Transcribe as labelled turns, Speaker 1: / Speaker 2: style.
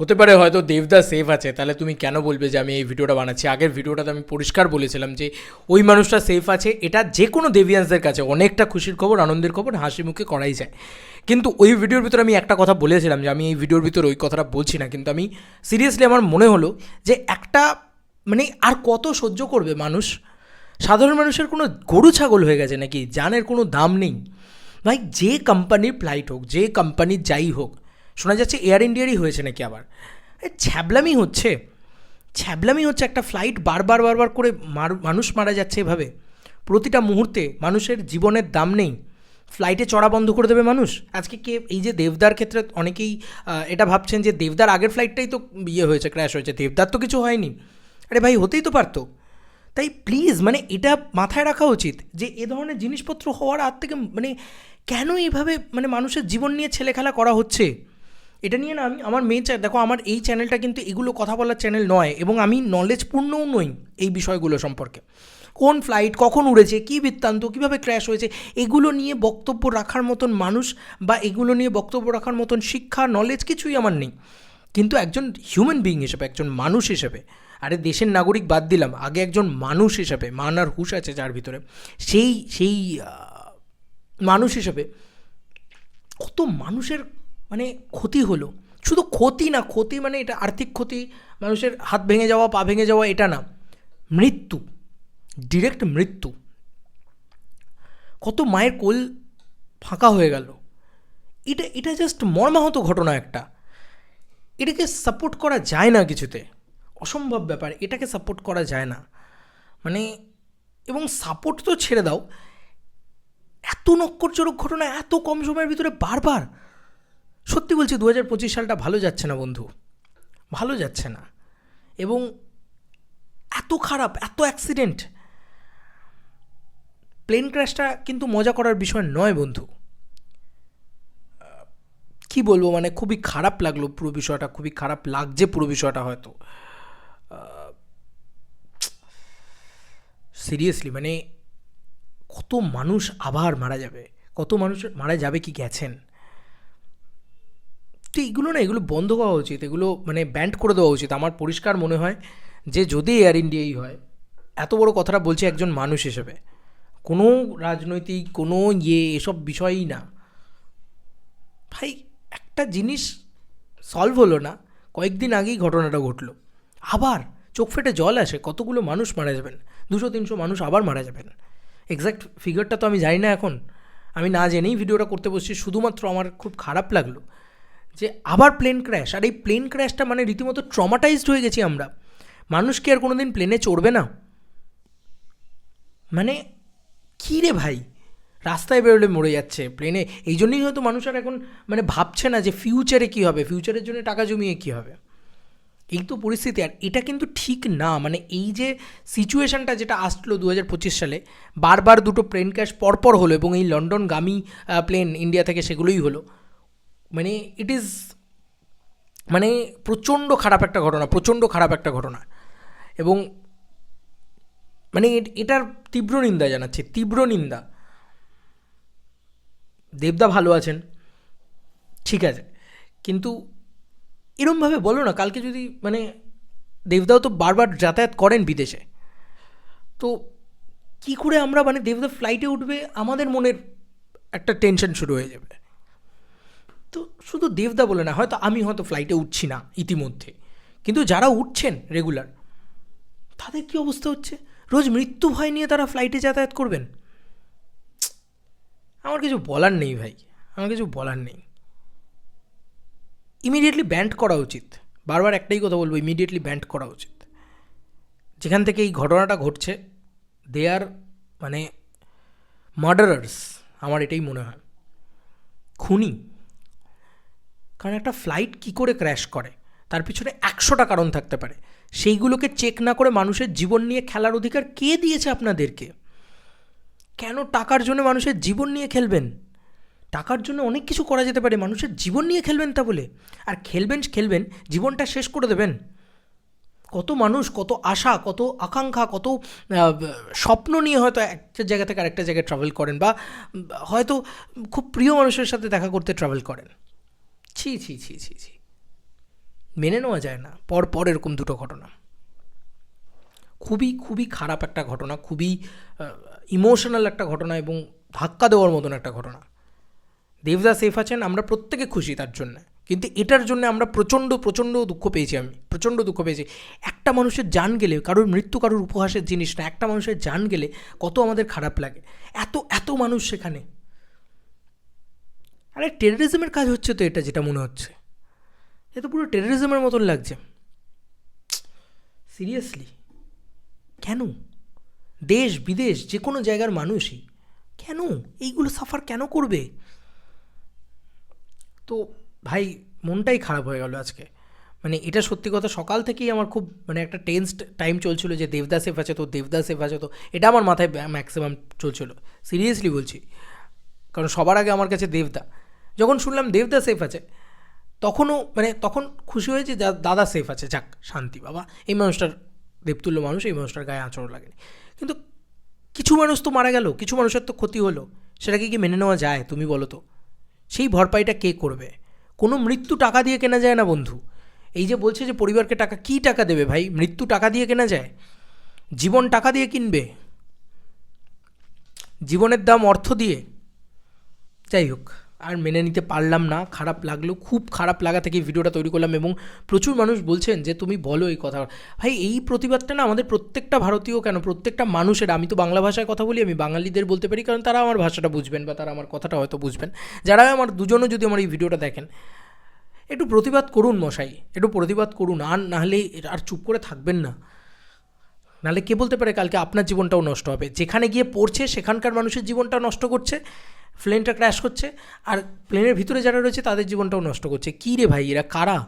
Speaker 1: হতে পারে হয়তো দেবদা সেফ আছে, তাহলে তুমি কেন বলবে যে আমি এই ভিডিওটা বানাচ্ছি? আগের ভিডিওটাতে আমি পরিষ্কার বলেছিলাম যে ওই মানুষটা সেফ আছে, এটা যে কোনো দেবিয়ান্সদের কাছে, অনেকটা খুশির খবর, আনন্দের খবর, হাসি মুখে করাই যায়। কিন্তু ওই ভিডিওর ভিতরে আমি একটা কথা বলেছিলাম যে আমি এই ভিডিওর ভিতরে ওই কথাটা বলছি না, কিন্তু আমি সিরিয়াসলি আমার মনে হলো যে একটা মানে আর কত সহ্য করবে মানুষ? সাধারণ মানুষের কোনো গরু ছাগল হয়ে গেছে নাকি? জানের কোনো দাম নেই। ভাই, যে কোম্পানির ফ্লাইট হোক, যে কোম্পানির যাই হোক শোনা যাচ্ছে এয়ার ইন্ডিয়ারই হয়েছে নাকি আবার? ছ্যাবলামি হচ্ছে। ছ্যাবলামি হচ্ছে একটা ফ্লাইট বারবার বারবার করে মানুষ মারা যাচ্ছে এভাবে। প্রতিটা মুহূর্তে মানুষের জীবনের দাম নেই। ফ্লাইটে চড়া বন্ধ করে দেবে মানুষ? আজকে কে, এই যে দেবদার ক্ষেত্রে অনেকেই এটা ভাবছেন যে দেবদার আগের ফ্লাইটটাই তো ইয়ে হয়েছে ক্র্যাশ হয়েছে। দেবদার তো কিছু হয়নি। আরে ভাই, হতেই তো পারতো। তাই প্লিজ মানে এটা মাথায় রাখা উচিত যে এ ধরনের জিনিসপত্র হওয়ার হাত থেকে মানে কেন এইভাবে মানে মানুষের জীবন নিয়ে ছেলেখেলা করা হচ্ছে? এটা নিয়ে না আমি আমার মেয়ে দেখো আমার এই চ্যানেলটা কিন্তু এগুলো কথা বলার চ্যানেল নয় এবং আমি নলেজপূর্ণও নই এই বিষয়গুলো সম্পর্কে। কোন ফ্লাইট কখন উড়েছে, কী বৃত্তান্ত, কীভাবে ক্র্যাশ হয়েছে, এগুলো নিয়ে বক্তব্য রাখার মতন মানুষ বা এগুলো নিয়ে বক্তব্য রাখার মতন শিক্ষা নলেজ কিছুই আমার নেই। কিন্তু একজন হিউম্যান বিইং হিসেবে, একজন মানুষ হিসেবে, আরে দেশের নাগরিক বাদ দিলাম, আগে একজন মানুষ হিসেবে মান আর হুশ আছে যার ভিতরে, সেই সেই মানুষ হিসেবে কত মানুষের মানে ক্ষতি হলো। শুধু ক্ষতি না, ক্ষতি মানে এটা আর্থিক ক্ষতি, মানুষের হাত ভেঙে যাওয়া, পা ভেঙে যাওয়া, এটা না। মৃত্যু ডিরেক্ট মৃত্যু। কত মায়ের কোল ফাঁকা হয়ে গেল। এটা এটা জাস্ট মর্মাহত ঘটনা একটা। এটাকে সাপোর্ট করা যায় না কিছুতে। অসম্ভব ব্যাপার, এটাকে সাপোর্ট করা যায় না। মানে এবং সাপোর্ট তো ছেড়ে দাও। এত নক্করজনক ঘটনা, এত কম সময়ের ভিতরে বারবার। সত্যি বলছি দু হাজার পঁচিশ সালটা ভালো যাচ্ছে না বন্ধু। ভালো যাচ্ছে না। এবং এত খারাপ, এত অ্যাক্সিডেন্ট প্লেন ক্র্যাশটা কিন্তু মজা করার বিষয় নয় বন্ধু। কি বলব মানে খুবই খারাপ লাগল পুরো বিষয়টা, খুবই খারাপ লাগছে পুরো বিষয়টা হয়তো। সিরিয়াসলি মানে কত মানুষ আবার মারা যাবে? কত মানুষ মারা যাবে কি গেছেন? তো এগুলো না, এগুলো বন্ধ করা উচিত, এগুলো মানে ব্যান্ড করে দেওয়া উচিত। আমার পরিষ্কার মনে হয় যে যদি এয়ার ইন্ডিয়াই হয়, এত বড় কথাটা বলছি একজন মানুষ হিসেবে, কোনো রাজনৈতিক, কোনো ইয়ে এসব বিষয়ই না। ভাই, একটা জিনিস সলভ হলো না, কয়েকদিন আগেই ঘটনাটা ঘটলো। আবার চোখ ফেটে জল আসে, কতগুলো মানুষ মারা যাবেন? দুশো, তিনশো মানুষ আবার মারা যাবেন। এক্স্যাক্ট ফিগারটা তো আমি জানি না এখন। আমি না জেনেই ভিডিওটা করতে বসছি, শুধুমাত্র আমার খুব খারাপ লাগল। যে আবার প্লেন ক্র্যাশ আর এই প্লেন ক্র্যাশটা মানে রীতিমতো ট্রমাটাইজড হয়ে গেছি আমরা। মানুষ কি আর কোনো দিন প্লেনে চড়বে না? মানে কী রে ভাই? রাস্তায় বেরোলে মরে যাচ্ছে প্লেনে এই জন্যই হয়তো মানুষ আর এখন মানে ভাবছে না যে ফিউচারে কী হবে? ফিউচারের জন্য টাকা জমিয়ে কী হবে? এই তো পরিস্থিতি। আর এটা কিন্তু ঠিক না। মানে এই যে সিচুয়েশনটা যেটা আসলো দু হাজার পঁচিশ সালে, বারবার দুটো প্লেন ক্র্যাশ পরপর হলো এবং এই লন্ডনগামী প্লেন ইন্ডিয়া থেকে সেগুলোই হলো। মানে ইট ইজ মানে প্রচণ্ড খারাপ একটা ঘটনা, প্রচণ্ড খারাপ একটা ঘটনা। এবং মানে এট- এটার তীব্র নিন্দা জানাচ্ছে, তীব্র নিন্দা। দেবদা ভালো আছেন, ঠিক আছে। কিন্তু এরমভাবে বলো না, কালকে যদি মানে দেবদাও তো বারবার যাতায়াত করেন বিদেশে, তো কি করে আমরা মানে দেবদা ফ্লাইটে উঠবে, আমাদের মনের একটা টেনশন শুরু হয়ে যাবে। তো শুধু দেবদা বলে না, হয়তো আমি হয়তো ফ্লাইটে উঠছি না ইতিমধ্যে। কিন্তু যারা উঠছেন রেগুলার তাদের কি অবস্থা হচ্ছে? রোজ মৃত্যু ভয় নিয়ে তারা ফ্লাইটে যাতায়াত করবেন? আমার কিছু বলার নেই ভাই, আমার কিছু বলার নেই। ইমিডিয়েটলি ব্যান্ড করা উচিত। বারবার একটাই কথা বলব ইমিডিয়েটলি ব্যান্ড করা উচিত। যেখান থেকে এই ঘটনাটা ঘটছে দে আর মানে মার্ডারার্স আমার এটাই মনে হয়। খুনি। কারণ একটা ফ্লাইট কি করে ক্র্যাশ করে? তার পিছনে একশোটা কারণ থাকতে পারে। সেইগুলোকে চেক না করে মানুষের জীবন নিয়ে খেলার অধিকার কে দিয়েছে আপনাদেরকে? কেন টাকার জন্য মানুষের জীবন নিয়ে খেলবেন? টাকার জন্য অনেক কিছু করা যেতে পারে, মানুষের জীবন নিয়ে খেলবেন তা বলে। আর খেলবেন খেলবেন, জীবনটা শেষ করে দেবেন। কত মানুষ, কত আশা, কত আকাঙ্ক্ষা, কত স্বপ্ন নিয়ে হয়তো একটা জায়গা থেকে আরেকটা জায়গায় ট্রাভেল করেন বা হয়তো খুব প্রিয় মানুষের সাথে দেখা করতে ট্রাভেল করেন। ছি ছি ছি ছি ছি। মেনে নেওয়া যায় না। পর পর এরকম দুটো ঘটনা। খুবই খুবই খারাপ একটা ঘটনা, খুবই ইমোশনাল একটা ঘটনা এবং ধাক্কা দেওয়ার মতন একটা ঘটনা। দেবদা সেফ আছেন, আমরা প্রত্যেকে খুশি তার জন্য। কিন্তু এটার জন্য আমরা প্রচণ্ড প্রচণ্ড দুঃখ পেয়েছি আমি। প্রচণ্ড দুঃখ পেয়েছি। একটা মানুষের জান গেলে, কারোর মৃত্যু, কারোর উপহাসের জিনিস না, একটা মানুষের জান গেলে কত আমাদের খারাপ লাগে। এত এত মানুষ সেখানে। আরে টেররিজমের কাজ হচ্ছে তো এটা যেটা মনে হচ্ছে। এ তো পুরো টেররিজমের মতন লাগছে। সিরিয়াসলি কেন? দেশ, বিদেশ, যে কোনো জায়গার মানুষই। কেন? এইগুলো সাফার কেন করবে? তো ভাই, মনটাই খারাপ হয়ে গেল আজকে। মানে এটা সত্যি কথা, সকাল থেকেই আমার খুব মানে একটা টেন্সড টাইম চলছিল যে দেবদা সেফ আছে তো দেবদা সেফ আছে তো, এটা আমার মাথায় ম্যাক্সিমাম চলছিল। সিরিয়াসলি বলছি। কারণ সবার আগে আমার কাছে দেবদা। যখন শুনলাম দেবদা সেফ আছে, তখনও মানে তখন খুশি হয়েছে দাদা সেফ আছে। যাক, শান্তি বাবা। এই মানুষটার দেবতুল্য মানুষ, এই মানুষটার গায়ে আচরণ লাগেনি। কিন্তু কিছু মানুষ তো মারা গেল, কিছু মানুষের তো ক্ষতি হলো। সেটাকে কি মেনে নেওয়া যায়, তুমি বলো তো? সেই ভরপাইটা কে করবে? কোনো মৃত্যু টাকা দিয়ে কেনা যায় না, বন্ধু। এই যে বলছে যে পরিবারকে টাকা, কী টাকা দেবে ভাই? মৃত্যু টাকা দিয়ে কেনা যায়? জীবন টাকা দিয়ে কিনবে? জীবনের দাম অর্থ দিয়ে? যাই হোক। আর মেনে নিতে পারলাম না, খারাপ লাগল, খুব খারাপ লাগা থেকে ভিডিওটা তৈরি করলাম এবং প্রচুর মানুষ বলছেন যে তুমি বলো এই কথা। ভাই, এই প্রতিবাদটা না আমাদের প্রত্যেকটা ভারতীয় কেন? প্রত্যেকটা মানুষের, আমি তো বাংলা ভাষায় কথা বলি, আমি বাঙালিদের বলতে পারি, কারণ তারা আমার ভাষাটা বুঝবেন বা তারা আমার কথাটা হয়তো বুঝবেন। যারা আমার দুজনও যদি আমার এই ভিডিওটা দেখেন, একটু প্রতিবাদ করুন মশাই, একটু প্রতিবাদ করুন, আর নাহলে আর চুপ করে থাকবেন না। নাহলে কে বলতে পারে কালকে আপনার জীবনটাও নষ্ট হবে। যেখানে গিয়ে পড়ছে, সেখানকার মানুষের জীবনটা নষ্ট করছে প্লেনটা ক্র্যাশ করছে, আর প্লেনের ভিতরে যারা রয়েছে তাদের জীবনটাও নষ্ট করছে। কী রে ভাই, এরা কারা?